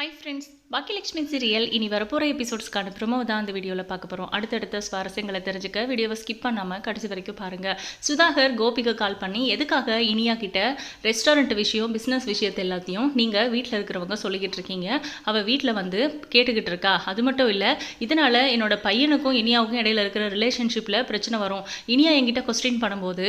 Hi friends Baakiyalakshmi serial இனி வரப்போகிற எபிசோட்ஸ்க்கான promo தான் அந்த வீடியோவில் பார்க்க போகிறோம் அடுத்தடுத்த சுவாரஸ்யங்களை தெரிஞ்சுக்க வீடியோவை ஸ்கிப் பண்ணாமல் கடைசி வரைக்கும் பாருங்கள் சுதாகர் கோபிக்கு கால் பண்ணி எதுக்காக இனியா கிட்ட ரெஸ்டாரண்ட் விஷயம் பிஸ்னஸ் விஷயத்தை எல்லாத்தையும் நீங்கள் வீட்டில் இருக்கிறவங்க சொல்லிக்கிட்டு இருக்கீங்க. அவள் வீட்டில் வந்து கேட்டுக்கிட்டு இருக்கா. அது மட்டும் இல்லை இதனால் என்னோட பையனுக்கும் இனியாவுக்கும் இடையில இருக்கிற ரிலேஷன்ஷிப்பில் பிரச்சனை வரும். இனியா என்கிட்ட கொஸ்டின் பண்ணும்போது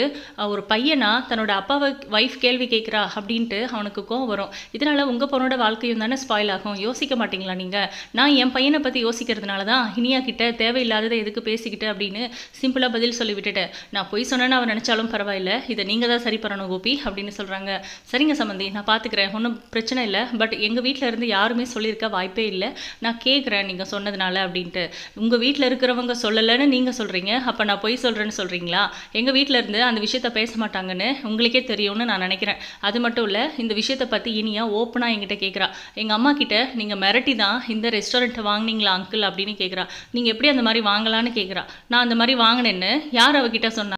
ஒரு பையனா தன்னோட அப்பாவை ஒய்ஃப் கேள்வி கேட்குறா அப்படின்ட்டு அவனுக்கு கோவம் வரும். இதனால் உங்கள் பொண்ணோட வாழ்க்கையும் தானே ஸ்பாயில் ஆகும் யோசிக்க மாட்டீங்களா நீங்கள் நான் என் பையனை பற்றி யோசிக்கிறதுனால தான் இனியா கிட்ட தேவையில்லாததை எதுக்கு பேசிக்கிட்டு அப்படின்னு சிம்பிளாக பதில் சொல்லி விட்டுட்டேன். நான் பொய் சொன்னேன்னு அவன் நினச்சாலும் பரவாயில்ல. இதை நீங்கள் தான் சரி பண்ணணும் கோபி அப்படின்னு சொல்கிறாங்க சரிங்க சம்மந்தி நான் பார்த்துக்கிறேன் ஒன்றும் பிரச்சனை இல்லை. பட் எங்கள் வீட்டில் இருந்து யாருமே சொல்லியிருக்க வாய்ப்பே இல்லை. நான் கேட்குறேன் நீங்கள் சொன்னதுனால அப்படின்ட்டு. உங்கள் வீட்டில் இருக்கிறவங்க சொல்லலைன்னு நீங்கள் சொல்கிறீங்க அப்போ நான் பொய் சொல்கிறேன்னு சொல்கிறீங்களா எங்கள் வீட்டில் இருந்து அந்த விஷயத்த பேச மாட்டாங்கன்னு உங்களுக்கே தெரியும்னு நான் நினைக்கிறேன். அது மட்டும் இல்லை இந்த விஷயத்தை பற்றி இனியா ஓப்பனாக என்கிட்ட கேட்குறா எங்கள் அம்மா கிட்ட நீங்கள் மிரட்டி தான் இந்த ரெஸ்டாரண்ட்டை வாங்கினீங்களா அங்கிள் அப்படின்னு கேட்குறா நீங்கள் எப்படி அந்த மாதிரி வாங்கலான்னு கேட்குறா நான் அந்த மாதிரி வாங்கினேன்னு. யார் அவகிட்ட சொன்னா?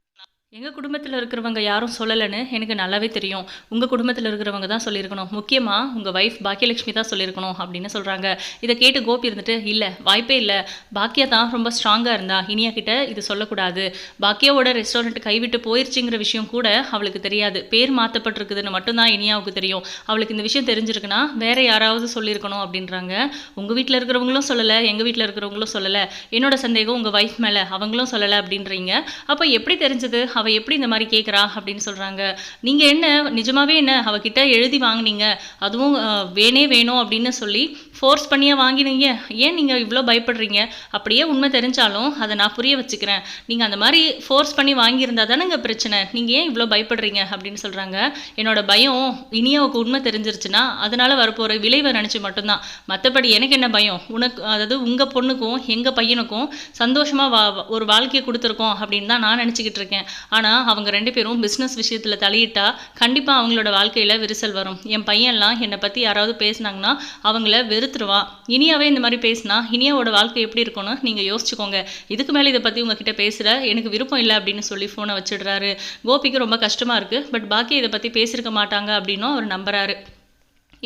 எங்கள் குடும்பத்தில் இருக்கிறவங்க யாரும் சொல்லலைன்னு எனக்கு நல்லாவே தெரியும். உங்கள் குடும்பத்தில் இருக்கிறவங்க தான் சொல்லியிருக்கணும். முக்கியமாக உங்கள் ஒய்ஃப் பாக்கியலட்சுமி தான் சொல்லியிருக்கணும் அப்படின்னு சொல்கிறாங்க இதை கேட்டு கோபி இருந்துட்டு இல்லை வாய்ப்பே இல்லை. பாக்கியா தான் ரொம்ப ஸ்ட்ராங்காக இருந்தா. இனியா கிட்ட இது சொல்லக்கூடாது. பாக்கியாவோட ரெஸ்டாரண்ட் கைவிட்டு போயிருச்சுங்கிற விஷயம் கூட அவளுக்கு தெரியாது. பேர் மாற்றப்பட்டிருக்குதுன்னு மட்டும்தான் இனியாவுக்கு தெரியும். அவளுக்கு இந்த விஷயம் தெரிஞ்சிருக்குன்னா வேற யாராவது சொல்லியிருக்கணும் அப்படின்றாங்க. உங்கள் வீட்டில் இருக்கிறவங்களும் சொல்லலை. எங்கள் வீட்டில் இருக்கிறவங்களும் சொல்லலை. என்னோட சந்தேகம் உங்கள் ஒய்ஃப் மேலே. அவங்களும் சொல்லலை அப்படின்றீங்க. அப்போ எப்படி தெரிஞ்சது? அவள் எப்படி இந்த மாதிரி கேட்குறா அப்படின்னு சொல்கிறாங்க நீங்கள் என்ன நிஜமாகவே என்ன அவகிட்ட எழுதி வாங்குனீங்க? அதுவும் வேணே வேணும் அப்படின்னு சொல்லி ஃபோர்ஸ் பண்ணியே வாங்கினீங்க? ஏன் நீங்கள் இவ்வளோ பயப்படுறீங்க? அப்படியே உண்மை தெரிஞ்சாலும் அதை நான் புரிய வச்சுக்கிறேன். நீங்கள் அந்த மாதிரி ஃபோர்ஸ் பண்ணி வாங்கியிருந்தா தானேங்க பிரச்சனை. நீங்கள் ஏன் இவ்வளோ பயப்படுறீங்க? அப்படின்னு சொல்கிறாங்க என்னோட பயம் இனியாவுக்கு உண்மை தெரிஞ்சிருச்சுன்னா அதனால் வரப்போகிற விளைவை நினச்சி மட்டும்தான். மற்றபடி எனக்கு என்ன பயம்? உனக்கு அதாவது உங்கள் பொண்ணுக்கும் எங்கள் பையனுக்கும் சந்தோஷமாக வா ஒரு வாழ்க்கையை கொடுத்துருக்கோம் அப்படின்னு தான் நான் நினச்சிக்கிட்டு இருக்கேன். ஆனால் அவங்க ரெண்டு பேரும் பிஸ்னஸ் விஷயத்தில் தலையிட்டா கண்டிப்பாக அவங்களோட வாழ்க்கையில் விரிசல் வரும். என் பையன்லாம் என்னை பற்றி யாராவது பேசுனாங்கன்னா அவங்கள வெறுத்துருவான் இனியாவே இந்த மாதிரி பேசினா இனியாவோட வாழ்க்கை எப்படி இருக்கும்னு நீங்கள் யோசிச்சுக்கோங்க. இதுக்கு மேலே இதை பற்றி உங்ககிட்ட பேசுகிற எனக்கு விருப்பம் இல்லை அப்படின்னு சொல்லி ஃபோனை வச்சிடுறாரு. கோபிக்கு ரொம்ப கஷ்டமாக இருக்குது பட் பாக்கி இதை பற்றி பேசியிருக்க மாட்டாங்க அப்படின்னும் அவர் நம்புறாரு.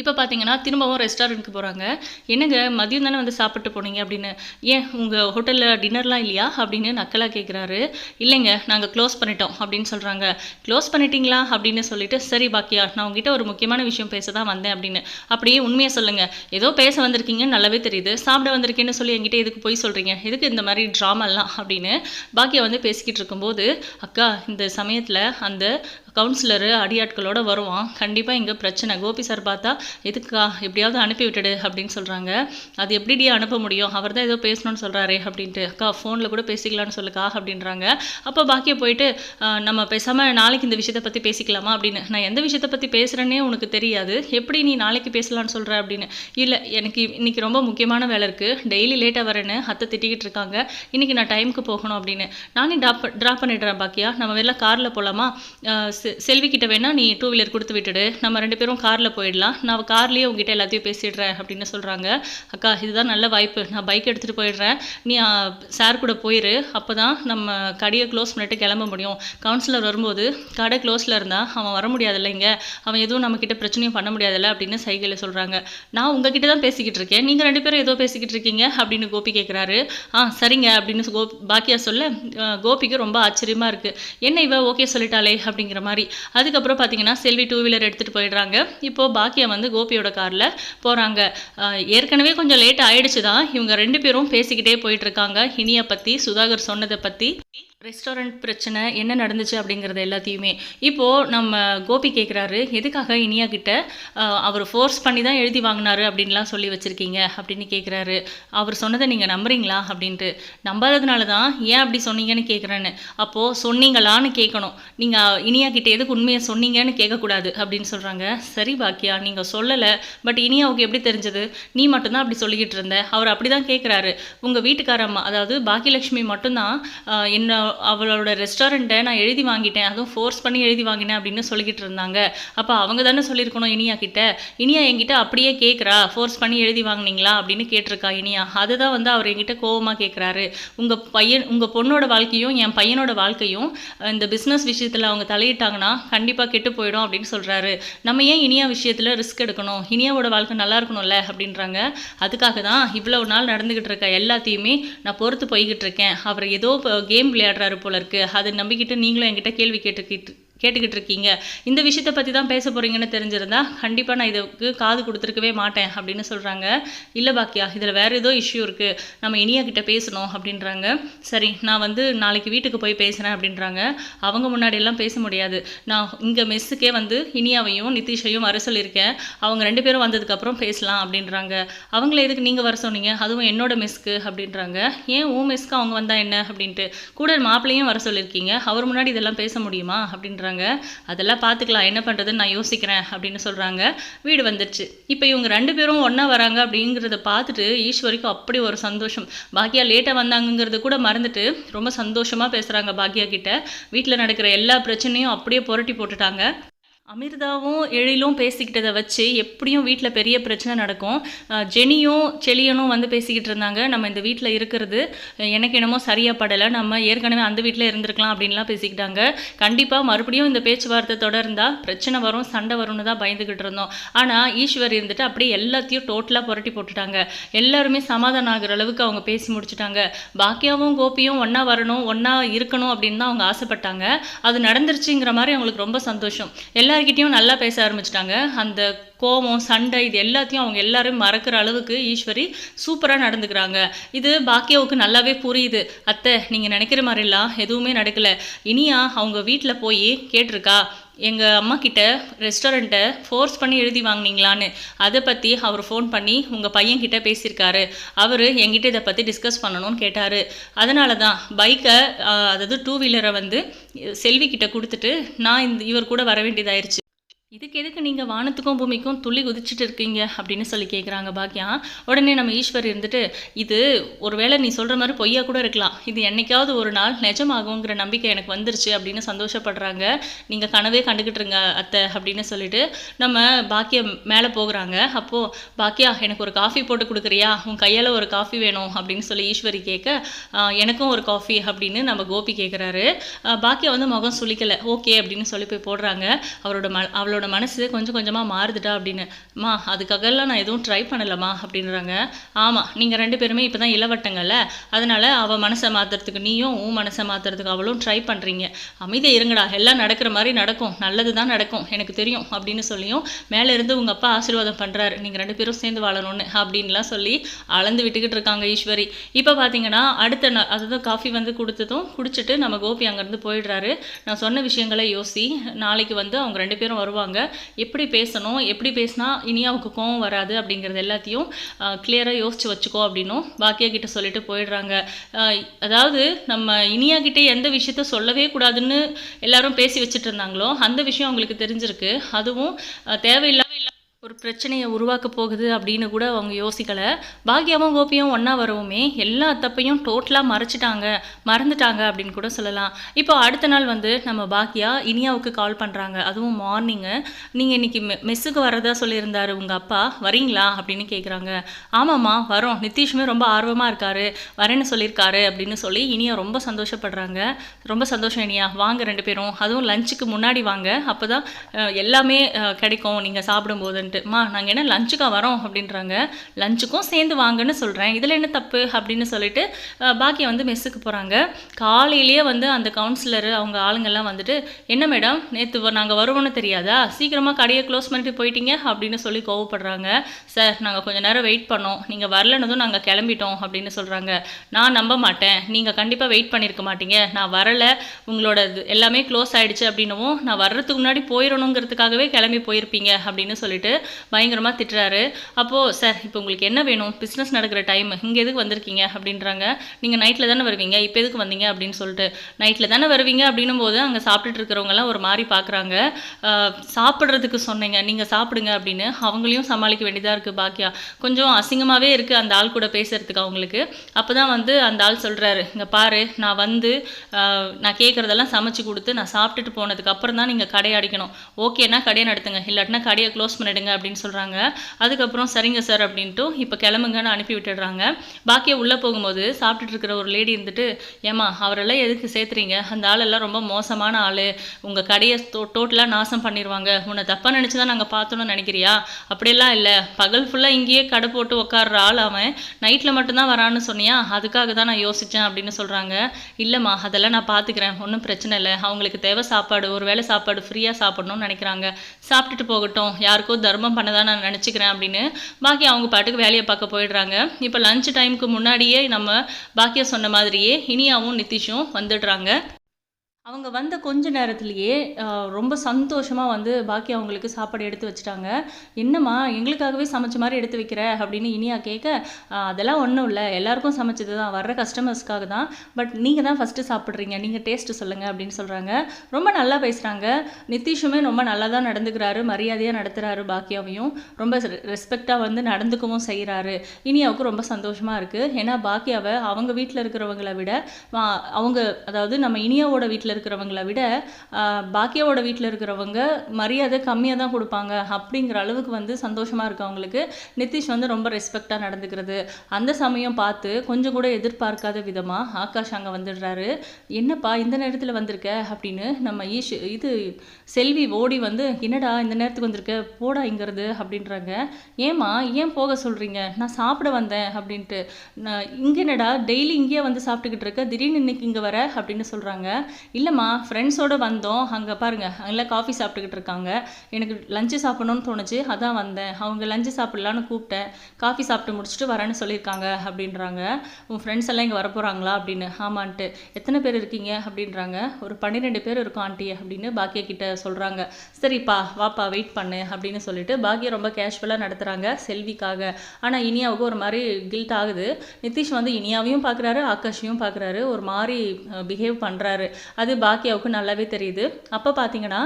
இப்போ பார்த்தீங்கன்னா திரும்பவும் ரெஸ்டாரண்ட்டுக்கு போகிறாங்க என்னங்க மதியம் தானே வந்து சாப்பிட்டு போனீங்க அப்படின்னு. ஏன் உங்கள் ஹோட்டலில் டின்னர்லாம் இல்லையா அப்படின்னு நக்கலாக கேட்குறாரு இல்லைங்க நாங்கள் க்ளோஸ் பண்ணிட்டோம் அப்படின்னு சொல்கிறாங்க க்ளோஸ் பண்ணிட்டீங்களா அப்படின்னு சொல்லிட்டு சரி பாக்கியா நான் உங்ககிட்ட ஒரு முக்கியமான விஷயம் பேச தான் வந்தேன் அப்படின்னு. அப்படியே உண்மையை சொல்லுங்கள் ஏதோ பேச வந்திருக்கீங்கன்னு நல்லாவே தெரியுது. சாப்பிட வந்திருக்கேன்னு சொல்லி என்கிட்ட எதுக்கு போய் சொல்கிறீங்க எதுக்கு இந்த மாதிரி ட்ராமாலாம் அப்படின்னு பாக்கியா வந்து பேசிக்கிட்டு இருக்கும்போது அக்கா இந்த சமயத்தில் அந்த கவுன்சிலரு அடியாட்களோட வருவான். கண்டிப்பாக இங்கே பிரச்சனை. கோபி சார் பார்த்தா எதுக்கா எப்படியாவது அனுப்பி விட்டுடு அப்படின்னு சொல்கிறாங்க அது எப்படிடி அனுப்ப முடியும்? அவர் தான் ஏதோ பேசணும்னு சொல்கிறாரே அப்படின்ட்டு. அக்கா ஃபோனில் கூட பேசிக்கலாம்னு சொல்லுக்கா அப்படின்றாங்க. அப்போ பாக்கிய போயிட்டு நம்ம பேசாமல் நாளைக்கு இந்த விஷயத்தை பற்றி பேசிக்கலாமா? அப்படின்னு. நான் எந்த விஷயத்தை பற்றி பேசுகிறேன்னே உனக்கு தெரியாது. எப்படி நீ நாளைக்கு பேசலாம்னு சொல்கிற அப்படின்னு. இல்லை எனக்கு இன்றைக்கி ரொம்ப முக்கியமான வேலை இருக்குது டெய்லி லேட்டாக வரேன்னு அத்தை திட்டிக்கிட்டு இருக்காங்க. இன்றைக்கி நான் டைமுக்கு போகணும் அப்படின்னு. நானே ட்ராப் ட்ராப் பண்ணிடுறேன் பாக்கியா. நம்ம வெளில காரில் போகலாமா செல்வி கிட்ட வேணா நீ டூ வீலர் கொடுத்து விட்டுடு. நம்ம ரெண்டு பேரும் காரில் போயிடலாம். நான் கார்லேயே உங்ககிட்ட எல்லாத்தையும் பேசிடுறேன் அப்படின்னு சொல்கிறாங்க அக்கா இதுதான் நல்ல வாய்ப்பு. நான் பைக் எடுத்துகிட்டு போயிடுறேன். நீ சார் கூட போயிரு. அப்போ தான் நம்ம கடையை க்ளோஸ் பண்ணிட்டு கிளம்ப முடியும். கவுன்சிலர் வரும்போது கடை க்ளோஸில் இருந்தால் அவன் வர முடியாதுல்ல இங்கே. அவன் எதுவும் நம்மக்கிட்ட பிரச்சனையும் பண்ண முடியாதுல்ல அப்படின்னு சைகையில் சொல்கிறாங்க நான் உங்ககிட்ட தான் பேசிக்கிட்டு இருக்கேன். நீங்கள் ரெண்டு பேரும் ஏதோ பேசிக்கிட்டு இருக்கீங்க அப்படின்னு கோபி கேட்குறாரு ஆ சரிங்க அப்படின்னு கோ பாக்கியா சொல்ல கோபிக்கு ரொம்ப ஆச்சரியமாக இருக்குது என்ன இவ? ஓகே சொல்லிட்டாளே அப்படிங்கிற மாதிரி. அதுக்கப்புறம் பார்த்தீங்கன்னா செல்வி டூ வீலர் எடுத்துகிட்டு போயிடுறாங்க. இப்போது பாக்கியா வந்து கோபியோட காரில் போகிறாங்க ஏற்கனவே கொஞ்சம் லேட் ஆயிடுச்சு தான் இவங்க ரெண்டு பேரும் பேசிக்கிட்டே போயிட்டு இருக்காங்க. இனியை பற்றி சுதாகர் சொன்னதை பற்றி ரெஸ்டாரண்ட் பிரச்சனை என்ன நடந்துச்சு அப்படிங்கிறது எல்லாத்தையுமே. இப்போது நம்ம கோபி கேட்குறாரு எதுக்காக இனியா கிட்ட அவர் ஃபோர்ஸ் பண்ணி தான் எழுதி வாங்கினாரு அப்படின்லாம் சொல்லி வச்சுருக்கீங்க அப்படின்னு கேட்குறாரு அவர் சொன்னதை நீங்கள் நம்புறீங்களா? அப்படின்ட்டு. நம்பாததுனால தான் ஏன் அப்படி சொன்னீங்கன்னு கேட்குறேன்னு அப்போது சொன்னீங்களான்னு கேட்கணும் நீங்கள் இனியா கிட்ட எதுக்கு உண்மையை சொன்னீங்கன்னு கேட்கக்கூடாது அப்படின்னு சொல்கிறாங்க சரி பாக்கியா நீங்கள் சொல்லலை. பட் இனியாவுக்கு எப்படி தெரிஞ்சது? நீ மட்டும்தான் அப்படி சொல்லிக்கிட்டு இருந்த. அவர் அப்படி தான் கேட்குறாரு உங்கள் வீட்டுக்கார அம்மா அதாவது பாக்கியலட்சுமி மட்டும்தான் என்ன அவளோட ரெஸ்டாரண்ட்டை நான் எழுதி வாங்கிட்டேன். அதுவும் ஃபோர்ஸ் பண்ணி எழுதி வாங்கினேன் அப்படின்னு சொல்லிக்கிட்டு இருந்தாங்க. அப்போ அவங்க தானே சொல்லியிருக்கணும் இனியா கிட்ட. இனியா என்கிட்ட அப்படியே கேட்குறா ஃபோர்ஸ் பண்ணி எழுதி வாங்குனீங்களா அப்படின்னு கேட்டிருக்கா இனியா. அதுதான் வந்து அவர் என்கிட்ட கோவமாக கேட்குறாரு உங்கள் பையன் உங்கள் பொண்ணோட வாழ்க்கையும் என் பையனோட வாழ்க்கையும் இந்த பிஸ்னஸ் விஷயத்தில் அவங்க தலையிட்டாங்கன்னா கண்டிப்பாக கெட்டு போயிடும் அப்படின்னு சொல்கிறாரு நம்ம ஏன் இனியா விஷயத்தில் ரிஸ்க் எடுக்கணும்? இனியாவோட வாழ்க்கை நல்லா இருக்கணும்ல அப்படின்றாங்க. அதுக்காக தான் இவ்வளவு நாள் நடந்துக்கிட்டு இருக்க எல்லாத்தையுமே நான் பொறுத்து போய்கிட்டு இருக்கேன். அவர் ஏதோ கேம் விளையாடுறாரு போல இருக்கு. அதை நம்பிக்கிட்டு நீங்களும் என்கிட்ட கேள்வி கேட்டுக்கிட்டு கேட்டுக்கிட்டு இருக்கீங்க இந்த விஷயத்தை பற்றி தான் பேச போகிறீங்கன்னு தெரிஞ்சிருந்தா கண்டிப்பாக நான் இதுக்கு காது கொடுத்துருக்கவே மாட்டேன் அப்படின்னு சொல்கிறாங்க இல்லை பாக்கியா இதில் வேறு ஏதோ இஷ்யூ இருக்குது நம்ம இனியா கிட்ட பேசணும் அப்படின்றாங்க. சரி நான் வந்து நாளைக்கு வீட்டுக்கு போய் பேசுகிறேன் அப்படின்றாங்க. அவங்க முன்னாடி எல்லாம் பேச முடியாது. நான் இங்கே மெஸ்ஸுக்கே வந்து இனியாவையும் நிதிஷையும் வர சொல்லியிருக்கேன். அவங்க ரெண்டு பேரும் வந்ததுக்கப்புறம் பேசலாம் அப்படின்றாங்க. அவங்கள எதுக்கு நீங்கள் வர சொன்னீங்க? அதுவும் என்னோட மெஸ்க்கு அப்படின்றாங்க. ஏன் உன் மெஸ்க்கு அவங்க வந்தால் என்ன அப்படின்ட்டு? கூட மாப்பிள்ளையும் வர சொல்லியிருக்கீங்க. அவர் முன்னாடி இதெல்லாம் பேச முடியுமா? அப்படின்றாங்க. அதெல்லாம் பார்த்துக்கலாம் என்ன பண்ணுறதுன்னு நான் யோசிக்கிறேன் அப்படின்னு சொல்கிறாங்க வீடு வந்துடுச்சு இப்போ இவங்க ரெண்டு பேரும் ஒன்றா வராங்க அப்படிங்கிறத பார்த்துட்டு ஈஸ்வரிக்கும் அப்படி ஒரு சந்தோஷம். பாக்கியா லேட்டாக வந்தாங்கங்கிறது கூட மறந்துட்டு ரொம்ப சந்தோஷமாக பேசுகிறாங்க பாக்கியா கிட்ட. வீட்டில் நடக்கிற எல்லா பிரச்சனையும் அப்படியே புரட்டி போட்டுட்டாங்க. அமிர்தாவும் எழிலும் பேசிக்கிட்டதை வச்சு எப்படியும் வீட்டில் பெரிய பிரச்சனை நடக்கும். ஜெனியும் செலியனும் வந்து பேசிக்கிட்டு இருந்தாங்க. நம்ம இந்த வீட்டில் இருக்கிறது எனக்கு என்னமோ சரியாக படலை. நம்ம ஏற்கனவே அந்த வீட்டில் இருந்திருக்கலாம் அப்படின்லாம் பேசிக்கிட்டாங்க. கண்டிப்பாக மறுபடியும் இந்த பேச்சுவார்த்தை தொடர்ந்தால் பிரச்சனை வரும் சண்டை வரும்னு தான் பயந்துக்கிட்டு இருந்தோம். ஆனால் ஈஸ்வர் இருந்துட்டு அப்படியே எல்லாத்தையும் டோட்டலாக புரட்டி போட்டுட்டாங்க. எல்லாருமே சமாதானம் ஆகிற அளவுக்கு அவங்க பேசி முடிச்சுட்டாங்க. பாக்கியாவும் கோபியும் ஒன்றா வரணும் ஒன்றா இருக்கணும் அப்படின்னு தான் அவங்க ஆசைப்பட்டாங்க. அது நடந்துருச்சுங்கிற மாதிரி அவங்களுக்கு ரொம்ப சந்தோஷம். எல்லா எல்லார்கிட்டயும் நல்லா பேச ஆரம்பிச்சிட்டாங்க. அந்த கோபம் சண்டை இது எல்லாத்தையும் அவங்க எல்லாரும் மறக்கிற அளவுக்கு ஈஸ்வரி சூப்பராக நடந்துக்கிறாங்க. இது பாக்கியாவுக்கு நல்லாவே புரியுது. அத்தை நீங்கள் நினைக்கிற மாதிரிலாம் எதுவுமே நடக்கல. இனியா அவங்க வீட்டில் போய் கேட்டிருக்கா? எங்கள் அம்மாக்கிட்ட ரெஸ்டாரண்ட்டை ஃபோர்ஸ் பண்ணி எழுதி வாங்குனீங்களான்னு அதை பற்றி அவர் ஃபோன் பண்ணி உங்கள் பையன்கிட்ட பேசியிருக்காரு. அவர் என்கிட்ட இதை பற்றி டிஸ்கஸ் பண்ணணும்னு கேட்டார். அதனால தான் பைக்கை அதாவது டூ வீலரை வந்து செல்விக்கிட்ட கொடுத்துட்டு நான் இந்த இவர் கூட வர வேண்டியதாயிருச்சு. இதுக்கு எதுக்கு நீங்கள் வானத்துக்கும் பூமிக்கும் துள்ளி குதிச்சுட்டு இருக்கீங்க அப்படின்னு சொல்லி கேட்குறாங்க பாக்கியா உடனே நம்ம ஈஸ்வர் இருந்துட்டு இது ஒருவேளை நீ சொல்கிற மாதிரி பொய்யா கூட இருக்கலாம். இது என்னைக்காவது ஒரு நாள் நிஜமாகுங்கிற நம்பிக்கை எனக்கு வந்துருச்சு அப்படின்னு சந்தோஷப்படுறாங்க. நீங்கள் கனவே கண்டுக்கிட்டு இருங்க அத்தை அப்படின்னு சொல்லிட்டு நம்ம பாக்கியா மேலே போகிறாங்க. அப்போது பாக்கியா எனக்கு ஒரு காஃபி போட்டு கொடுக்குறியா? உன் கையால் ஒரு காஃபி வேணும் அப்படின்னு சொல்லி ஈஸ்வரி கேட்க எனக்கும் ஒரு காஃபி அப்படின்னு நம்ம கோபி கேட்குறாரு பாக்கியா வந்து முகம் சுளிக்கலை. ஓகே அப்படின்னு சொல்லி போய் போடுறாங்க. அவரோட ம அவளோட மனசு கொஞ்சம் கொஞ்சமாக மாறுதுட்டா அப்படின்னு. மா அதுக்காகலாம் நான் எதுவும் ட்ரை பண்ணலம்மா அப்படின்றாங்க. ஆமாம் நீங்கள் ரெண்டு பேருமே இப்போ தான் இளவட்டங்கள்ல. அதனால் அவள் மனசை மாற்றுறதுக்கு நீயும் உன் மனசை மாற்றுறதுக்கு அவளும் ட்ரை பண்ணுறீங்க அமைதியை இருங்கடா எல்லாம் நடக்கிற மாதிரி நடக்கும். நல்லது தான் நடக்கும். எனக்கு தெரியும் அப்படின்னு சொல்லியும் மேலே இருந்து உங்கள் அப்பா ஆசீர்வாதம் பண்ணுறாரு நீங்கள் ரெண்டு பேரும் சேர்ந்து வாழணும்னு அப்படின்லாம் சொல்லி அளந்து விட்டுக்கிட்டு இருக்காங்க ஈஸ்வரி. இப்போ பார்த்தீங்கன்னா அடுத்த நாள் அதுதான் காஃபி வந்து கொடுத்ததும் குடிச்சிட்டு நம்ம கோபி அங்கேருந்து போயிடுறாரு. நான் சொன்ன விஷயங்களை யோசி நாளைக்கு வந்து அவங்க ரெண்டு பேரும் வருவாங்க. எப்படி பேசணும் எப்படி பேசினா இனியாவுக்கு கோவம் வராது அப்படிங்கிறது எல்லாத்தையும் கிளியராக யோசிச்சு வச்சுக்கோ அப்படின்னும் பாக்கியா கிட்ட சொல்லிட்டு போயிடுறாங்க. அதாவது நம்ம இனியா கிட்டே எந்த விஷயத்த சொல்லவே கூடாதுன்னு எல்லாரும் பேசி வச்சுட்டு இருந்தாங்களோ அந்த விஷயம் அவங்களுக்கு தெரிஞ்சிருக்கு. அதுவும் தேவையில்லாமல் ஒரு பிரச்சனையை உருவாக்க போகுது அப்படின்னு கூட அவங்க யோசிக்கலை. பாக்யாவும் கோபியும் ஒன்றா வரவுமே எல்லா தப்பையும் டோட்டலாக மறைச்சிட்டாங்க மறந்துட்டாங்க அப்படின்னு கூட சொல்லலாம். இப்போ அடுத்த நாள் வந்து நம்ம பாக்யா இனியாவுக்கு கால் பண்ணுறாங்க அதுவும் மார்னிங்கு நீங்கள் இன்றைக்கி மெ மெஸ்ஸுக்கு வரதா சொல்லியிருந்தாரு உங்கள் அப்பா. வரீங்களா? அப்படின்னு கேட்குறாங்க ஆமாம்மா வரோம். நிதிஷுமே ரொம்ப ஆர்வமாக இருக்காரு. வரேன்னு சொல்லியிருக்காரு அப்படின்னு சொல்லி இனியா ரொம்ப சந்தோஷப்படுறாங்க. ரொம்ப சந்தோஷம் இனியா. வாங்க ரெண்டு பேரும். அதுவும் லஞ்சுக்கு முன்னாடி வாங்க. அப்போ தான் எல்லாமே கிடைக்கும். நீங்கள் சாப்பிடும்போதுன்ட்டு. மா நாங்கள் என்ன லஞ்சுக்காக வரோம்? அப்படின்றாங்க. லஞ்சுக்கும் சேர்ந்து வாங்கன்னு சொல்கிறேன் இதில் என்ன தப்பு? அப்படின்னு சொல்லிட்டு அஹ், பாக்கியா வந்து மெஸ்ஸுக்கு போகிறாங்க காலையிலேயே வந்து அந்த கவுன்சிலர் அவங்க ஆளுங்கெல்லாம் வந்துட்டு என்ன மேடம் நேற்று நாங்கள் வருவோம்னு தெரியாதா? சீக்கிரமாக கடையை க்ளோஸ் பண்ணிட்டு போயிட்டீங்க? அப்படின்னு சொல்லி கோவப்படுறாங்க. சார் நாங்கள் கொஞ்ச நேரம் வெயிட் பண்ணோம். நீங்கள் வரலனதும் நாங்கள் கிளம்பிட்டோம். அப்படின்னு சொல்கிறாங்க நான் நம்ப மாட்டேன். நீங்கள் கண்டிப்பாக வெயிட் பண்ணியிருக்க மாட்டீங்க. நான் வரலை. உங்களோட இது எல்லாமே க்ளோஸ் ஆகிடுச்சு அப்படின்னவும் நான் வர்றதுக்கு முன்னாடி போயிடணுங்கிறதுக்காகவே கிளம்பி போயிருப்பீங்க. அப்படின்னு சொல்லிட்டு பயங்கரமாக திட்டுறாரு. அப்போது சார் இப்போ உங்களுக்கு என்ன வேணும்? பிஸ்னஸ் நடக்கிற டைம் இங்கே எதுக்கு வந்திருக்கீங்க? அப்படின்றாங்க. நீங்கள் நைட்டில் தானே வருவீங்க? இப்போ எதுக்கு வந்தீங்க? அப்படின்னு சொல்லிட்டு. நைட்டில் தானே வருவீங்க? அப்படின்னும் போது அங்கே சாப்பிட்டுட்டு இருக்கிறவங்கலாம் ஒரு மாதிரி பார்க்குறாங்க சாப்பிட்றதுக்கு சொன்னீங்க. நீங்கள் சாப்பிடுங்க அப்படின்னு அவங்களையும் சமாளிக்க வேண்டியதாக இருக்குது பாக்கியா கொஞ்சம் அசிங்கமாகவே இருக்குது அந்த ஆள் கூட பேசுகிறதுக்கு அவங்களுக்கு. அப்போ தான் வந்து அந்த ஆள் சொல்கிறாரு இங்கே பாரு நான் வந்து நான் கேட்குறதெல்லாம் சமைச்சு கொடுத்து நான் சாப்பிட்டுட்டு போனதுக்கு அப்புறம் தான் நீங்கள் கடையை அடிக்கணும். ஓகேனா கடையை நடத்துங்க. இல்லாட்டினா கடையை க்ளோஸ் பண்ணிடுங்க. பண்ணிடுங்க அப்படின்னு சொல்கிறாங்க அதுக்கப்புறம் சரிங்க சார் அப்படின்ட்டு இப்போ கிளம்புங்கன்னு அனுப்பி விட்டுடுறாங்க. பாக்கியா உள்ளே போகும்போது சாப்பிட்டுட்டு இருக்கிற ஒரு லேடி இருந்துட்டு ஏமா அவரெல்லாம் எதுக்கு சேர்த்துறீங்க? அந்த ஆளெல்லாம் ரொம்ப மோசமான ஆள். உங்கள் கடையை டோ டோட்டலாக நாசம் பண்ணிடுவாங்க உன்னை தப்பாக நினச்சி தான் நாங்கள் பார்த்தோன்னு நினைக்கிறியா? அப்படியெல்லாம் இல்லை. பகல் ஃபுல்லாக இங்கேயே கடை போட்டு உட்கார்ற ஆள் அவன். நைட்டில் மட்டும்தான் வரான்னு சொன்னியா? அதுக்காக தான் நான் யோசித்தேன் அப்படின்னு சொல்கிறாங்க இல்லைம்மா அதெல்லாம் நான் பார்த்துக்கிறேன் ஒன்றும் பிரச்சனை இல்லை. அவங்களுக்கு தேவை சாப்பாடு. ஒரு வேளை சாப்பாடு ஃப்ரீயாக சாப்பிடணும்னு நினைக்கிறாங்க. சாப்பிட்டுட்டு போகட்டும். யாருக்கோ தர்மம் பண்ணதான் நான் நினச்சிக்கிறேன் அப்படின்னு பாக்கி அவங்க பாட்டுக்கு வேலையை பார்க்க போயிடுறாங்க. இப்போ லஞ்ச் டைமுக்கு முன்னாடியே நம்ம பாக்கியா சொன்ன மாதிரியே இனியாவும் நிதிஷும் வந்துடுறாங்க. அவங்க வந்த கொஞ்ச நேரத்துலேயே ரொம்ப சந்தோஷமாக வந்து பாக்கி அவங்களுக்கு சாப்பாடு எடுத்து வச்சுட்டாங்க. என்னம்மா எங்களுக்காகவே சமைச்ச மாதிரி எடுத்து வைக்கிற? அப்படின்னு இனியா கேட்க அதெல்லாம் ஒன்றும் இல்லை. எல்லாருக்கும் சமைச்சது தான். வர்ற கஸ்டமர்ஸ்க்காக தான். பட் நீங்கள் தான் ஃபஸ்ட்டு சாப்பிட்றீங்க. நீங்கள் டேஸ்ட்டு சொல்லுங்கள் அப்படின்னு சொல்கிறாங்க ரொம்ப நல்லா பேசுகிறாங்க நிதிஷுமே ரொம்ப நல்லா தான் நடந்துக்கிறாரு. மரியாதையாக நடத்துகிறாரு பாக்கியாவையும். ரொம்ப ரெஸ்பெக்டாக வந்து நடந்துக்கவும் செய்கிறாரு இனியாவுக்கு ரொம்ப சந்தோஷமாக இருக்குது ஏன்னா பாக்கியாவை அவங்க வீட்டில் இருக்கிறவங்கள விட வா- அவங்க அதாவது நம்ம இனியாவோட வீட்டில் இருக்கிறவங்கள விட பாக்கியாவோட வீட்டில் இருக்கிறவங்க மரியாதை கம்மியாக தான் கொடுப்பாங்க அப்படிங்கிற அளவுக்கு வந்து சந்தோஷமாக இருக்கவங்களுக்கு நிதிஷ் வந்து ரொம்ப ரெஸ்பெக்டாக நடந்துக்கிறது. அந்த சமயம் பார்த்து கொஞ்சம் கூட எதிர்பார்க்காத விதமாக ஆகாஷ் அங்கே வந்துடுறாரு. என்னப்பா இந்த நேரத்தில் வந்திருக்க? அப்படின்னு நம்ம ஈஷ் இது செல்வி ஓடி வந்து என்னடா இந்த நேரத்துக்கு வந்திருக்க? போடா இங்கிறது அப்படின்றாங்க. ஏம்மா ஏன் போக சொல்கிறீங்க நான் சாப்பிட வந்தேன் அப்படின்ட்டு. நான் இங்கே என்னடா டெய்லி இங்கேயே வந்து சாப்பிட்டுக்கிட்டு இருக்க? திடீர்னு இன்னைக்கு இங்கே வர? அப்படின்னு சொல்கிறாங்க இல்லைம்மா ஃப்ரெண்ட்ஸோடு வந்தோம். அங்கே பாருங்கள் அங்கே காஃபி சாப்பிட்டுக்கிட்டு இருக்காங்க. எனக்கு லஞ்சு சாப்பிடணும்னு தோணுச்சு அதான் வந்தேன். அவங்க லஞ்சு சாப்பிட்லான்னு கூப்பிட்டேன். காஃபி சாப்பிட்டு முடிச்சுட்டு வரேன்னு சொல்லியிருக்காங்க அப்படின்றாங்க. உன் ஃப்ரெண்ட்ஸ் எல்லாம் இங்கே வரப்போகிறாங்களா அப்படின்னு. ஆமான்ட்டு. எத்தனை பேர் இருக்கீங்க அப்படின்றாங்க. ஒரு பன்னிரெண்டு பேர் இருக்கும் ஆண்டி அப்படின்னு பாக்கிய கிட்ட சொல்கிறாங்க சரிப்பா வாப்பா வெயிட் பண்ணு அப்படின்னு சொல்லிட்டு பாக்கியா ரொம்ப கேஷுவலாக நடத்துகிறாங்க செல்விக்காக. ஆனால் இனியாவுக்கு ஒரு மாதிரி கில்ட் ஆகுது. நிதிஷ் வந்து இனியாவையும் பார்க்குறாரு ஆகாஷையும் பார்க்குறாரு ஒரு மாதிரி பிஹேவ் பண்ணுறாரு அது பாக்கியாவுக்கு நல்லாவே தெரியுது. அப்போ பார்த்தீங்கன்னா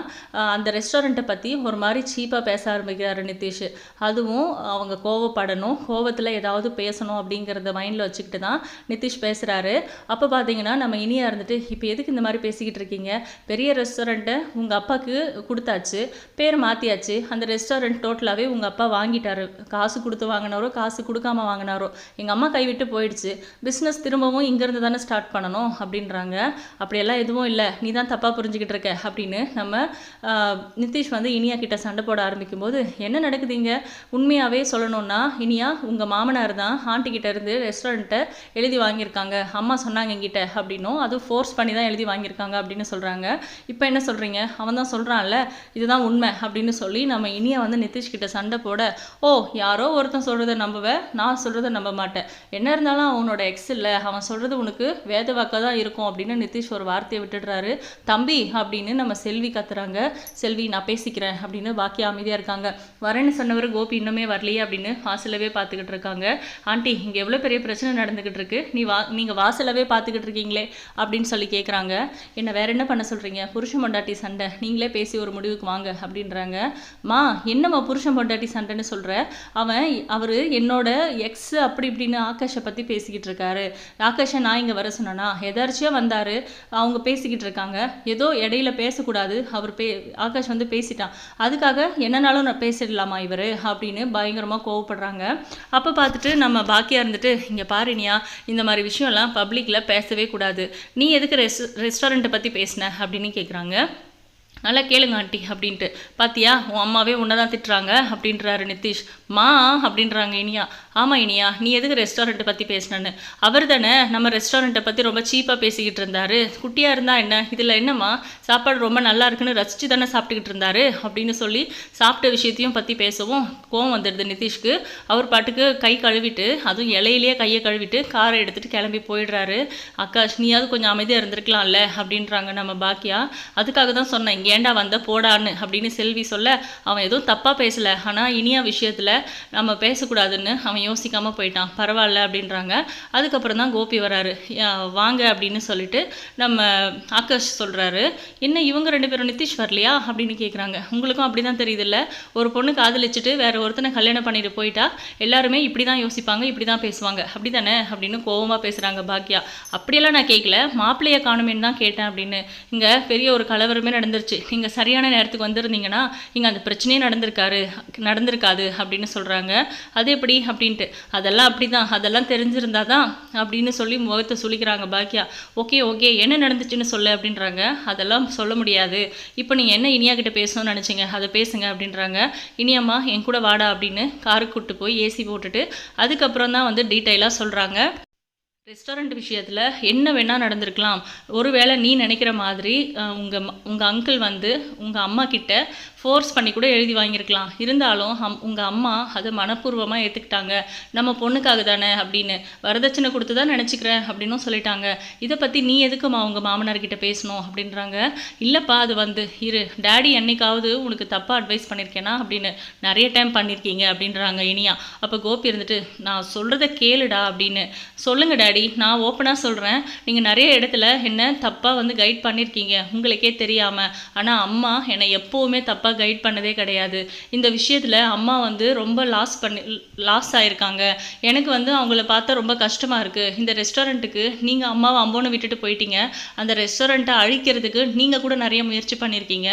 அந்த ரெஸ்டாரண்ட்டை பற்றி ஒரு மாதிரி சீப்பாக பேச ஆரம்பிக்கிறார் நிதிஷ். அதுவும் அவங்க கோவப்படணும் கோவத்தில் ஏதாவது பேசணும் அப்படிங்கிறத மைண்டில் வச்சுக்கிட்டு தான் நிதிஷ் பேசுகிறாரு அப்போ பார்த்தீங்கன்னா நம்ம இனியாக இருந்துட்டு இப்போ எதுக்கு இந்த மாதிரி பேசிக்கிட்டு இருக்கீங்க? பெரிய ரெஸ்டாரண்ட்டை உங்கள் அப்பாவுக்கு கொடுத்தாச்சு பேர் மாற்றியாச்சு அந்த ரெஸ்டாரண்ட் டோட்டலாகவே உங்கள் அப்பா வாங்கிட்டாரு. காசு கொடுத்து வாங்கினாரோ காசு கொடுக்காம வாங்கினாரோ. எங்கள் அம்மா கைவிட்டு போயிடுச்சு. பிஸ்னஸ் திரும்பவும் இங்கேருந்து தானே ஸ்டார்ட் பண்ணணும் அப்படின்றாங்க. அப்படியெல்லாம் எதுவும் இல்லை நீ தான் தப்பாக புரிஞ்சுக்கிட்டு இருக்க அப்படின்னு நம்ம நிதிஷ் வந்து இனியா கிட்ட சண்டை போட ஆரம்பிக்கும்போது என்ன நடக்குதுங்க உண்மையாகவே சொல்லணும்னா இனியா உங்கள் மாமனார் தான் ஆண்டி கிட்ட இருந்து ரெஸ்டாரண்ட்டை எழுதி வாங்கியிருக்காங்க. அம்மா சொன்னாங்க என்கிட்ட அப்படின்னும். அதுவும் ஃபோர்ஸ் பண்ணி தான் எழுதி வாங்கியிருக்காங்க அப்படின்னு சொல்கிறாங்க இப்போ என்ன சொல்கிறீங்க அவன் தான் சொல்கிறான்ல இதுதான் உண்மை அப்படின்னு சொல்லி நம்ம இனியா வந்து நிதிஷ் கிட்ட சண்டை போட ஓ யாரோ ஒருத்தன் சொல்கிறத நம்புவேன் நான் சொல்கிறத நம்ப மாட்டேன். என்ன இருந்தாலும் அவனோட எக்ஸ் இல்லை அவன் சொல்கிறது உனக்கு வேதவாக்க தான் இருக்கும் அப்படின்னு நிதிஷ் ஒரு வார்த்தையை விட்டு சொல்லிடுறாரு தம்பி அப்படின்னு நம்ம செல்வி கத்துறாங்க. செல்வி நான் பேசிக்கிறேன் அப்படின்னு பாக்கி அமைதியாக இருக்காங்க. வரேன்னு சொன்னவர் கோபி இன்னுமே வரலையே அப்படின்னு வாசலவே பார்த்துக்கிட்டு இருக்காங்க. ஆண்டி இங்கே எவ்வளோ பெரிய பிரச்சனை நடந்துக்கிட்டு இருக்கு. நீ வா நீங்கள் வாசலவே பார்த்துக்கிட்டு இருக்கீங்களே அப்படின்னு சொல்லி கேட்குறாங்க என்ன வேற என்ன பண்ண சொல்கிறீங்க புருஷன் பொண்டாட்டி சண்டை. நீங்களே பேசி ஒரு முடிவுக்கு வாங்க அப்படின்றாங்க. மா என்னம்மா புருஷன் பொண்டாட்டி சண்டைன்னு சொல்கிற அவன் அவர் என்னோட எக்ஸ் அப்படி இப்படின்னு ஆகாஷை பற்றி பேசிக்கிட்டு இருக்காரு. ஆகாஷை நான் இங்கே வர சொன்னேனா? எதார்ச்சியாக வந்தார். அவங்க பேசிக்கிட்டு இருக்காங்க. ஏதோ இடையில பேசக்கூடாது. அவர் பே ஆகாஷ் வந்து பேசிட்டான். அதுக்காக என்னனாலும் நான் பேசிடலாமா இவர்? அப்படின்னு பயங்கரமாக கோவப்படுறாங்க. அப்போ பார்த்துட்டு நம்ம பாக்கியாக இருந்துட்டு இங்கே பாருனியா இந்த மாதிரி விஷயம்லாம் பப்ளிக்கில் பேசவே கூடாது. நீ எதுக்கு ரெஸ் ரெஸ்டாரண்ட்டை பற்றி பேசின? அப்படின்னு கேட்குறாங்க நல்லா கேளுங்க ஆண்டி அப்படின்ட்டு. பாத்தியா உன் அம்மாவே உன்னை தான் திட்டுறாங்க அப்படின்றாரு நிதிஷ். மா அப்படின்றாங்க இனியா. ஆமாம் இனியா நீ எதுக்கு ரெஸ்டாரண்ட்டை பற்றி பேசினன்னு? அவர் தானே நம்ம ரெஸ்டாரண்ட்டை பற்றி ரொம்ப சீப்பாக பேசிக்கிட்டு இருந்தார். குட்டியாக இருந்தால் என்ன? இதில் என்னம்மா? சாப்பாடு ரொம்ப நல்லா இருக்குன்னு ரசித்து தானே சாப்பிட்டுக்கிட்டு இருந்தாரு? அப்படின்னு சொல்லி சாப்பிட்ட விஷயத்தையும் பற்றி பேசவும் கோவம் வந்துடுது நிதிஷ்க்கு. அவர் பாட்டுக்கு கை கழுவிட்டு அதுவும் இலையிலேயே கையை கழுவிட்டு காரை எடுத்துகிட்டு கிளம்பி போயிடுறாரு. அக்காஷ் நீயாவது கொஞ்சம் அமைதியாக இருந்திருக்கலாம்ல? அப்படின்றாங்க நம்ம பாக்கியா அதுக்காக தான் சொன்னேன் ஏண்டா வந்த போடான்னு அப்படின்னு செல்வி சொல்ல அவன் எதுவும் தப்பாக பேசலை. ஆனால் இனியா விஷயத்தில் நம்ம பேசக்கூடாதுன்னு அவன் யோசிக்காமல் போயிட்டான். பரவாயில்ல அப்படின்றாங்க. அதுக்கப்புறம் தான் கோபி வராரு. வாங்க அப்படின்னு சொல்லிட்டு நம்ம ஆகாஷ் சொல்கிறாரு என்ன இவங்க ரெண்டு பேரும் நிதிஷ் வரலையா? அப்படின்னு கேட்குறாங்க உங்களுக்கும் அப்படி தான் தெரியுதுல்ல. ஒரு பொண்ணு காதலிச்சுட்டு வேற ஒருத்தனை கல்யாணம் பண்ணிட்டு போயிட்டா எல்லாருமே இப்படி தான் யோசிப்பாங்க இப்படி தான் பேசுவாங்க. அப்படி தானே அப்படின்னு கோவமாக பேசுகிறாங்க பாக்யா. அப்படியெல்லாம் நான் கேட்கல மாப்பிள்ளையை காணுமேன்னு தான் கேட்டேன் அப்படின்னு. இங்கே பெரிய ஒரு கலவரமே நடந்துருச்சு. நீங்கள் சரியான நேரத்துக்கு வந்திருந்தீங்கன்னா இங்கே அந்த பிரச்சனையே நடந்திருக்காரு நடந்திருக்காது அப்படின்னு சொல்கிறாங்க அது எப்படி? அப்படின்ட்டு. அதெல்லாம் அப்படி தான் அதெல்லாம் தெரிஞ்சிருந்தா தான் அப்படின்னு சொல்லி முகத்தை சொல்லிக்கிறாங்க பாக்கியா. ஓகே ஓகே என்ன நடந்துச்சுன்னு சொல்லு அப்படின்றாங்க. அதெல்லாம் சொல்ல முடியாது. இப்போ நீங்கள் என்ன இனியா கிட்ட பேசணும்னு நினச்சிங்க? அதை பேசுங்க அப்படின்றாங்க. இனியம்மா என் கூட வாடா அப்படின்னு காருக்கு கூட்டு போய் ஏசி போட்டுட்டு அதுக்கப்புறம் தான் வந்து டீட்டெயிலாக சொல்கிறாங்க ரெஸ்டாரண்ட் விஷயத்தில் என்ன வேணால் நடந்திருக்கலாம். ஒருவேளை நீ நினைக்கிற மாதிரி உங்கள் உங்கள் அங்கிள் வந்து உங்கள் அம்மா கிட்ட ஃபோர்ஸ் பண்ணி கூட எழுதி வாங்கியிருக்கலாம். இருந்தாலும் அம் உங்கள் அம்மா அதை மனப்பூர்வமாக ஏற்றுக்கிட்டாங்க நம்ம பொண்ணுக்காக தானே அப்படின்னு வரதட்சணை கொடுத்து தான் நினச்சிக்கிறேன் அப்படின்னும் சொல்லிட்டாங்க. இதை பற்றி நீ எதுக்குமா உங்கள் மாமனார்கிட்ட பேசணும் அப்படின்றாங்க. இல்லைப்பா அது வந்து இரு டேடி என்னைக்காவது உனக்கு தப்பாக அட்வைஸ் பண்ணியிருக்கேனா அப்படின்னு நிறைய டைம் பண்ணியிருக்கீங்க அப்படின்றாங்க இனியா. அப்போ கோபி இருந்துட்டு நான் சொல்கிறத கேளுடா அப்படின்னு. சொல்லுங்கள் டேடி நான் ஓப்பனாக சொல்கிறேன் நீங்கள் நிறைய இடத்துல என்ன தப்பாக வந்து கைட் பண்ணியிருக்கீங்க உங்களுக்கே தெரியாமல் ஆனால் அம்மா என்னை எப்போவுமே தப்பாக கைட் பண்ணதே கிடையாது. இந்த விஷயத்தில் அம்மா வந்து ரொம்ப லாஸ் பண்ணி லாஸ் ஆகிருக்காங்க எனக்கு வந்து அவங்கள பார்த்தா ரொம்ப கஷ்டமாக இருக்குது இந்த ரெஸ்டாரண்ட்டுக்கு நீங்கள் அம்மாவை அம்போன்னு விட்டுட்டு போயிட்டீங்க. அந்த ரெஸ்டாரண்ட்டை அழிக்கிறதுக்கு நீங்கள் கூட நிறைய முயற்சி பண்ணியிருக்கீங்க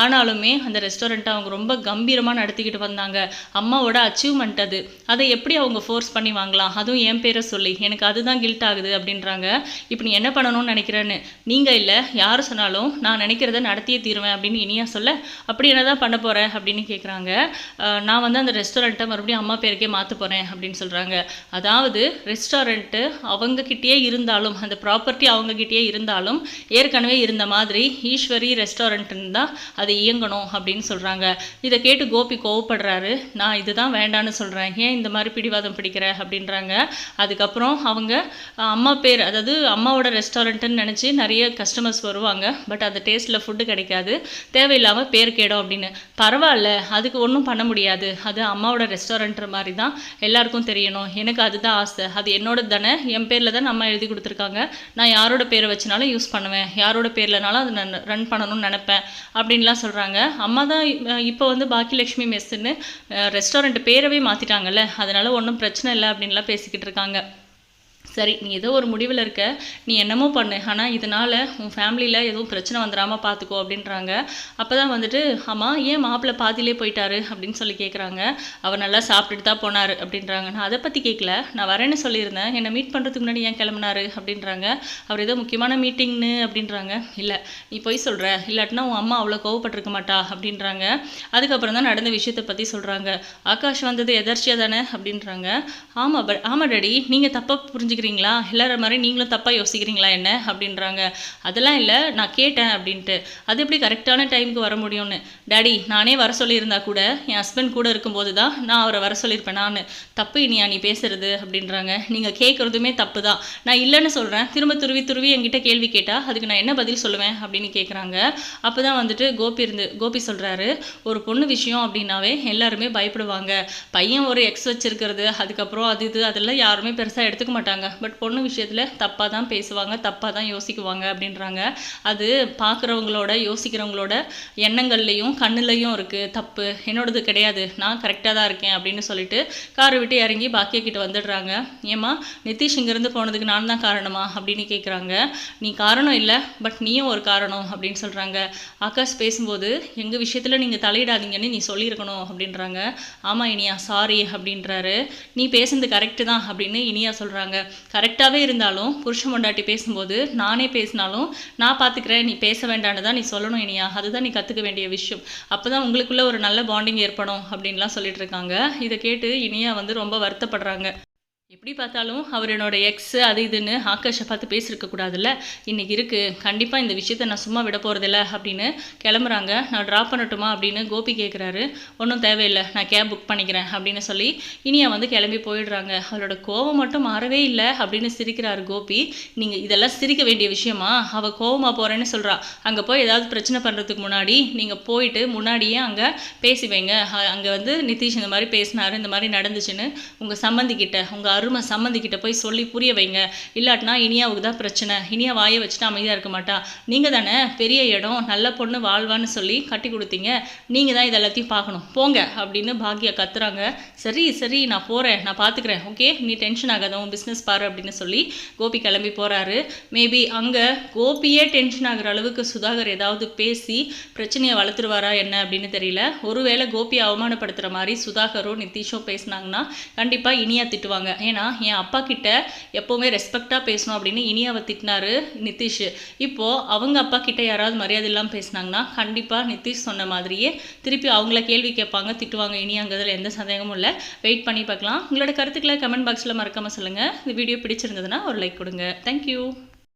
ஆனாலுமே அந்த ரெஸ்டாரண்ட்டை அவங்க ரொம்ப கம்பீரமாக நடத்திக்கிட்டு வந்தாங்க. அம்மாவோட அச்சீவ்மெண்ட் அது. அதை எப்படி அவங்க ஃபோர்ஸ் பண்ணி வாங்கலாம்? அதுவும் என் பேரை சொல்லி. எனக்கு அதுதான் கில்ட் ஆகுது அப்படின்றாங்க. இப்போ நீ என்ன பண்ணணும்னு நினைக்கிறேன்னு? நீங்கள் இல்லை யார் சொன்னாலும் நான் நினைக்கிறத நடத்தியே தீருவேன் அப்படின்னு இனியா சொல்ல அப்படி என்னதான் பண்ண போகிறேன் அப்படின்னு கேட்குறாங்க நான் வந்து அந்த ரெஸ்டாரண்ட்டை மறுபடியும் அம்மா பேருக்கே மாற்ற போகிறேன் அப்படின்னு சொல்கிறாங்க அதாவது ரெஸ்டாரண்ட்டு அவங்கக்கிட்டேயே இருந்தாலும் அந்த ப்ராப்பர்ட்டி அவங்கக்கிட்டேயே இருந்தாலும் ஏற்கனவே இருந்த மாதிரி ஈஸ்வரி ரெஸ்டாரண்ட்டுன்னு தான் அது இயங்கணும் அப்படின்னு சொல்கிறாங்க இதை கேட்டு கோபி கோவப்படுறாரு. நான் இதுதான் வேண்டான்னு சொல்கிறேன் ஏன் இந்த மாதிரி பிடிவாதம் பிடிக்கிற அப்படின்றாங்க. அதுக்கப்புறம் அவங்க அம்மா பேர் அதாவது அம்மாவோட ரெஸ்டாரண்ட்டுன்னு நினச்சி நிறைய கஸ்டமர்ஸ் வருவாங்க. பட் அந்த டேஸ்ட்டில் ஃபுட்டு கிடைக்காது. தேவையில்லாமல் பேர் கேடும் அப்படின்னு. பரவாயில்ல அதுக்கு ஒன்றும் பண்ண முடியாது. அது அம்மாவோட ரெஸ்டாரண்ட்ற மாதிரி தான் எல்லாருக்கும் தெரியணும். எனக்கு அதுதான் ஆசை. அது என்னோட தானே என் பேரில் தான் அம்மா எழுதி கொடுத்துருக்காங்க. நான் யாரோட பேரை வச்சுனாலும் யூஸ் பண்ணுவேன். யாரோட பேர்லனாலும் அதை நான் ரன் பண்ணணும்னு நினப்பேன். அப்படின்லாம் சொல்கிறாங்க அம்மா தான் இப்போ வந்து பாக்கியலட்சுமி மெஸ்ஸுன்னு ரெஸ்டாரண்ட் பேரவே மாற்றிட்டாங்கல்ல அதனால் ஒன்றும் பிரச்சனை இல்லை அப்படின்லாம் பேசிக்கிட்டு இருக்காங்க. சரி நீ ஏதோ ஒரு முடிவில் இருக்க. நீ என்னமோ பண்ணு. ஆனால் இதனால் உன் ஃபேமிலியில் எதுவும் பிரச்சனை வந்துடாமல் பார்த்துக்கோ அப்படின்றாங்க. அப்போ தான் வந்துட்டு ஆமாம் ஏன் மாப்பிள்ளை பாதியிலே போயிட்டாரு? அப்படின்னு சொல்லி கேட்குறாங்க அவர் நல்லா சாப்பிட்டுட்டு தான் போனார் அப்படின்றாங்க. நான் அதை பற்றி கேட்கல நான் வரேன்னு சொல்லியிருந்தேன். என்னை மீட் பண்ணுறதுக்கு முன்னாடி ஏன் கிளம்புனாரு அப்படின்றாங்க. அவர் ஏதோ முக்கியமான மீட்டிங்னு அப்படின்றாங்க. இல்லை நீ போய் சொல்கிற இல்லாட்டினா உன் அம்மா அவ்வளோ கோவப்பட்டிருக்க மாட்டா. அப்படின்றாங்க. அதுக்கப்புறம் தான் நடந்த விஷயத்தை பற்றி சொல்கிறாங்க ஆகாஷ் வந்தது எதர்ச்சியாக தானே அப்படின்றாங்க. ஆமாம் பட் ஆமாம் டாடி. நீங்கள் தப்பாக புரிஞ்சு புரிஞ்சுக்கிறீங்களா எல்லாரும் மாதிரி நீங்களும் தப்பாக யோசிக்கிறீங்களா என்ன? அப்படின்றாங்க. அதெல்லாம் இல்லை நான் கேட்டேன் அப்படின்ட்டு. அது எப்படி கரெக்டான டைமுக்கு வர முடியும்னு? டேடி நானே வர சொல்லியிருந்தா கூட என் ஹஸ்பண்ட் கூட இருக்கும்போது தான் நான் அவரை வர சொல்லியிருப்பேன். நான் தப்பு இனியா நீ பேசுறது? அப்படின்றாங்க. நீங்கள் கேட்குறதுமே தப்பு தான். நான் இல்லைன்னு சொல்கிறேன் திரும்ப துருவி துருவி என்கிட்ட கேள்வி கேட்டால் அதுக்கு நான் என்ன பதில் சொல்லுவேன்? அப்படின்னு கேட்குறாங்க அப்போ தான் வந்துட்டு கோபி இருந்து கோபி சொல்கிறாரு ஒரு பொண்ணு விஷயம் அப்படின்னாவே எல்லாருமே பயப்படுவாங்க. பையன் ஒரு எக்ஸ் வச்சிருக்கிறது அதுக்கப்புறம் அது இது அதெல்லாம் யாருமே பெருசாக எடுத்துக்க மாட்டாங்க. பட் பொண்ணு விஷயத்தில் தப்பாக தான் பேசுவாங்க தப்பாக தான் யோசிக்குவாங்க அப்படின்றாங்க. அது பார்க்குறவங்களோட யோசிக்கிறவங்களோட எண்ணங்கள்லையும் கண்ணுலையும் இருக்குது தப்பு. என்னோடது கிடையாது. நான் கரெக்டாக தான் இருக்கேன் அப்படின்னு சொல்லிட்டு காரை விட்டு இறங்கி பாக்கிய கிட்ட வந்துடுறாங்க. ஏம்மா நிதிஷ் இங்கேருந்து போனதுக்கு நான் தான் காரணமா அப்படின்னு கேட்குறாங்க நீ காரணம் இல்லை பட் நீயும் ஒரு காரணம் அப்படின்னு சொல்கிறாங்க ஆகாஷ் பேசும்போது எங்கள் விஷயத்தில் நீங்கள் தலையிடாதீங்கன்னு நீ சொல்லியிருக்கணும் அப்படின்றாங்க. ஆமாம் இனியா சாரி அப்படின்றாரு. நீ பேசுனது கரெக்டு தான் அப்படின்னு இனியா சொல்கிறாங்க கரெக்டாகவே இருந்தாலும் புருஷன் மொண்டாட்டி பேசும்போது நானே பேசினாலும் நான் பார்த்துக்கிறேன் நீ பேச வேண்டான்னு தான் நீ சொல்லணும் இனியா. அதுதான் நீ கற்றுக்க வேண்டிய விஷயம். அப்போ தான் உங்களுக்குள்ள ஒரு நல்ல பாண்டிங் ஏற்படும் அப்படின்லாம் சொல்லிட்டு இருக்காங்க. இதை கேட்டு இனியா வந்து ரொம்ப வருத்தப்படுறாங்க. எப்படி பார்த்தாலும் அவர் என்னோட எக்ஸ் அது இதுன்னு ஆகாஷை பார்த்து பேசியிருக்க கூடாதுல்ல? இன்றைக்கி இருக்குது கண்டிப்பாக இந்த விஷயத்த நான் சும்மா விட போகிறதில்ல அப்படின்னு கிளம்புறாங்க. நான் ட்ராப் பண்ணட்டுமா அப்படின்னு கோபி கேட்குறாரு ஒன்றும் தேவையில்லை. நான் கேப் புக் பண்ணிக்கிறேன் அப்படின்னு சொல்லி இனியா வந்து கிளம்பி போயிடுறாங்க. அவளோட கோவம் மட்டும் மாறவே இல்லை அப்படின்னு சிரிக்கிறாரு கோபி. நீங்கள் இதெல்லாம் சிரிக்க வேண்டிய விஷயமா? அவள் கோவமாக போகிறேன்னு சொல்கிறா அங்கே போய் ஏதாவது பிரச்சனை பண்ணுறதுக்கு முன்னாடி நீங்கள் போயிட்டு முன்னாடியே அங்கே பேசி வைங்க. அங்கே வந்து நிதிஷ் இந்த மாதிரி பேசினாரு இந்த மாதிரி நடந்துச்சுன்னு உங்கள் சம்மந்திக்கிட்ட உங்கள் அருமை சம்மந்திக்கிட்ட போய் சொல்லி புரிய வைங்க. இல்லாட்டினா இனியாவுக்கு தான் பிரச்சனை. இனியா வாயை வச்சுட்டு அமைதியாக இருக்க மாட்டா. நீங்கள் தானே பெரிய இடம் நல்ல பொண்ணு வாழ்வான்னு சொல்லி கட்டி கொடுத்தீங்க. நீங்கள் தான் இது எல்லாத்தையும் பார்க்கணும். போங்க அப்படின்னு பாக்யா கத்துறாங்க. சரி சரி நான் போகிறேன் நான் பார்த்துக்கிறேன் ஓகே நீ டென்ஷன் ஆகாத. உன் பிஸ்னஸ் பாரு அப்படின்னு சொல்லி கோபி கிளம்பி போகிறாரு மேபி அங்கே கோபியே டென்ஷன் ஆகிற அளவுக்கு சுதாகர் ஏதாவது பேசி பிரச்சனையை வளர்த்துருவாரா என்ன அப்படின்னு தெரியல. ஒருவேளை கோபியை அவமானப்படுத்துகிற மாதிரி சுதாகரோ நிதிஷோ பேசுனாங்கன்னா கண்டிப்பாக இனியா திட்டுவாங்க. ஏன்னா என் அப்பா கிட்ட எப்போவுமே ரெஸ்பெக்டாக பேசணும் அப்படின்னு இனியாவை திட்டினாரு நிதிஷ். இப்போது அவங்க அப்பா கிட்ட யாராவது மரியாதை இல்லாமல் பேசினாங்கன்னா கண்டிப்பாக நிதிஷ் சொன்ன மாதிரியே திருப்பி அவங்கள கேள்வி கேட்பாங்க திட்டுவாங்க. இனியாங்கிறதுல எந்த சந்தேகமும் இல்லை. வெயிட் பண்ணி பார்க்கலாம். உங்களோட கருத்துக்களை கமெண்ட் பாக்ஸில் மறக்காமல் சொல்லுங்கள் இந்த வீடியோ பிடிச்சிருந்ததுன்னா ஒரு லைக் கொடுங்க. தேங்க்யூ